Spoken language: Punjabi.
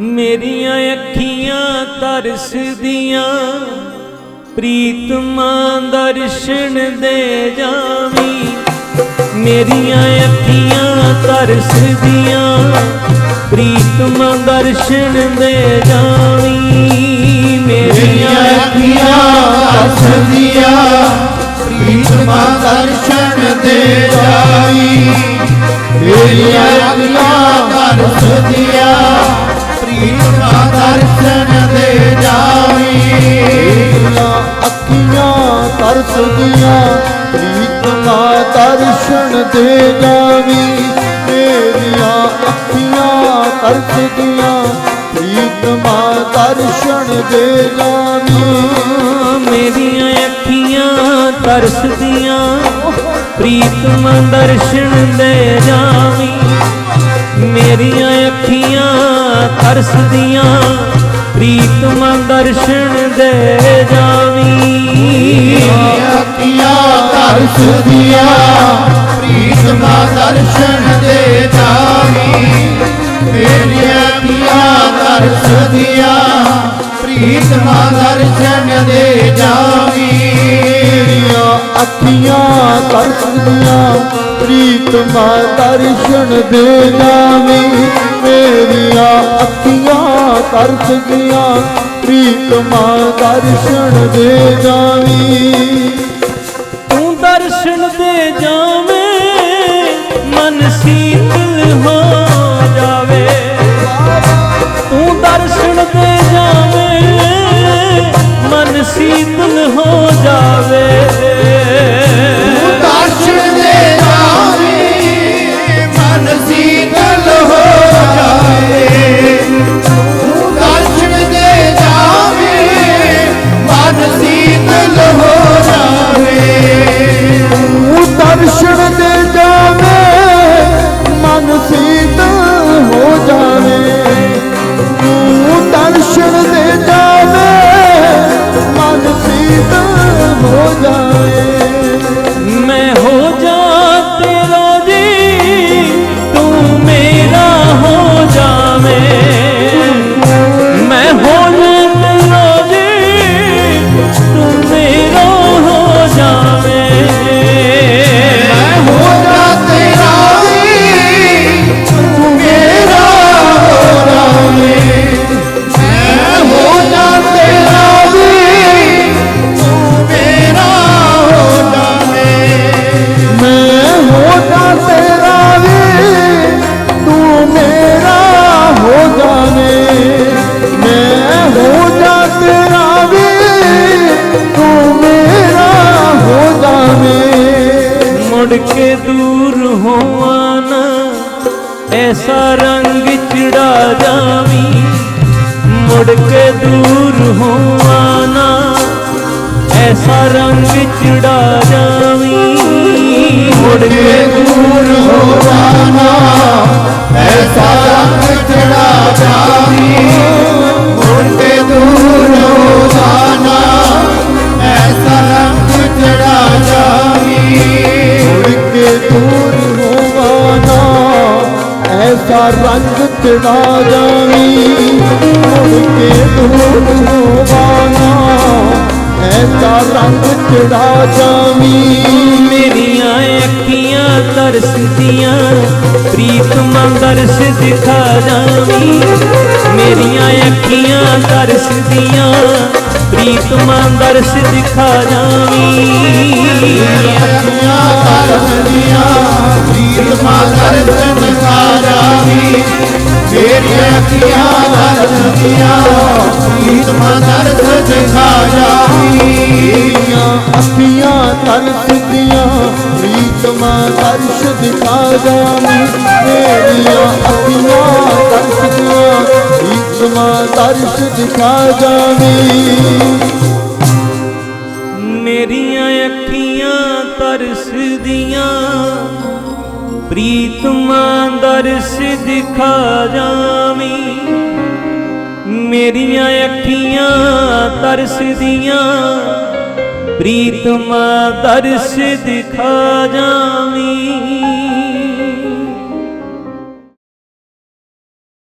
ਮੇਰੀਆਂ ਅੱਖੀਆਂ ਤਰਸਦੀਆਂ, ਪ੍ਰੀਤਮਾ ਦਰਸ਼ਨ ਦੇ ਜਾਵੀ। ਮੇਰੀਆਂ ਅੱਖੀਆਂ ਤਰਸਦੀਆਂ, ਪ੍ਰੀਤਮਾ ਦਰਸ਼ਨ ਦੇ ਜਾਵੀ। ਮੇਰੀਆਂ ਮੇਰੀਆਂ ਅੱਖੀਆਂ ਹੱਸਦੀਆਂ ਪ੍ਰੀਤਮਾ ਦਰਸ਼ਨ ਦੇ ਜਾਈ ਮੇਰੀਆਂ ਅੱਖੀਆਂ ਹੱਸਦੀਆਂ ਅੱਖੀਆਂ ਤਰਸਦੀਆਂ ਪ੍ਰੀਤਮਾ ਦਰਸ਼ਨ ਦੇ ਜਾਵੀ। ਮੇਰੀਆਂ ਅੱਖੀਆਂ ਤਰਸਦੀਆਂ ਪ੍ਰੀਤਮਾ ਦਰਸ਼ਨ ਦੇ ਜਾਵੀ। ਮੇਰੀਆਂ ਅੱਖੀਆਂ ਤਰਸਦੀਆਂ ਪ੍ਰੀਤਮ ਦਰਸ਼ਨ ਦੇ ਜਾਵੀ। ਮੇਰੀਆਂ ਅੱਖੀਆਂ ਤਰਸਦੀਆਂ ਪ੍ਰੀਤਮ ਦਰਸ਼ਨ ਦੇ ਜਾਵੀ ਪ੍ਰੀਤ ਪ੍ਰੀਤਮਾ ਦਰਸ਼ਨ ਦੇ ਜਾਵੀ ਮੇਰੀਆਂ ਅੱਖੀਆਂ ਤਰਸਦੀਆਂ ਪ੍ਰੀਤਮਾ ਦਰਸ਼ਨ ਦੇ ਜਾਵੀ ਮੇਰੀਆਂ ਅੱਖੀਆਂ ਤਰਸਦੀਆਂ ਪ੍ਰੀਤਮਾ ਦਰਸ਼ਨ ਦੇ ਜਾਵੀ ਮੇਰੀਆਂ ਅੱਖੀਆਂ ਤਰਸਦੀਆਂ ਪ੍ਰੀਤਮਾ ਦਰਸ਼ਨ ਦੇ ਜਾਵੀ ਦਰਸ਼ਨ ਦੇ ਜਾਵੇਂ ਜਾਵੇਂ ਮੁੜ ਕੇ ਦੂਰ ਹੋਵਾਂ ਨਾ, ਐਸਾ ਰੰਗ ਚੜਾ ਜਾਵੀਂ। ਮੁੜ ਕੇ ਦੂਰ ਹੋਵਾਂ ਨਾ, ਐਸਾ ਰੰਗ ਚੜਾ ਜਾਵੀਂ। ਮੁੜ ਕੇ ਦੂਰ ਹੋ ਐਸਾ ਰੰਗ ਚੜਾ ਜਾਵੀ। ਮੁੜ ਕੇ ਦੂਰ ਹੋਵਾਨਾ ਐਸਾ ਰੰਗ ਚੜਾ ਜਾਵੀ? ਮੇਰੀਆਂ ਅੱਖੀਆਂ ਤਰਸਦੀਆਂ ਪ੍ਰੀਤਮਾ ਦਰਸ ਦਿਖਾ ਜਾਵੀਂ। ਮੇਰੀਆਂ ਅੱਖੀਆਂ ਤਰਸਦੀਆਂ ਪ੍ਰੀਤਮਾ ਦਰਸ ਦਿਖਾ ਜਾਵੀਂ। ਅੱਖੀਆਂ ਤਰਸਦੀਆਂ ਪ੍ਰੀਤਮਾ ਦਰਸ਼ਨ ਖਾ ਜਾਵੀ ਮੇਰੀਆਂ ਅੱਖੀਆਂ ਤਰਸਦੀਆਂ। ਪ੍ਰੀਤਮਾ ਦਰਸ਼ਨ ਖਾ ਜਾਵੀ ਮੇਰੀਆਂ ਅੱਖੀਆਂ ਤਰਸਦੀਆਂ ਪ੍ਰੀਤਮਾ ਦਰਸ਼ ਦਿਖਾ ਜਾਵੀ ਮੇਰੀਆਂ ਅੱਖੀਆਂ ਤਰਸਦੀਆਂ ਪ੍ਰੀਤਮਾ ਦਰਸ਼ ਦਿਖਾ ਜਾਵੀ ਮੇਰੀਆਂ ਅੱਖੀਆਂ ਤਰਸਦੀਆਂ ਪ੍ਰੀਤਮਾ ਦਰਸ ਦਿਖਾ ਜਾਵੀਂ। ਮੇਰੀਆਂ ਅੱਖੀਆਂ ਤਰਸਦੀਆਂ ਪ੍ਰੀਤਮਾ ਦਰਸ ਦਿਖਾ ਜਾਵੀਂ।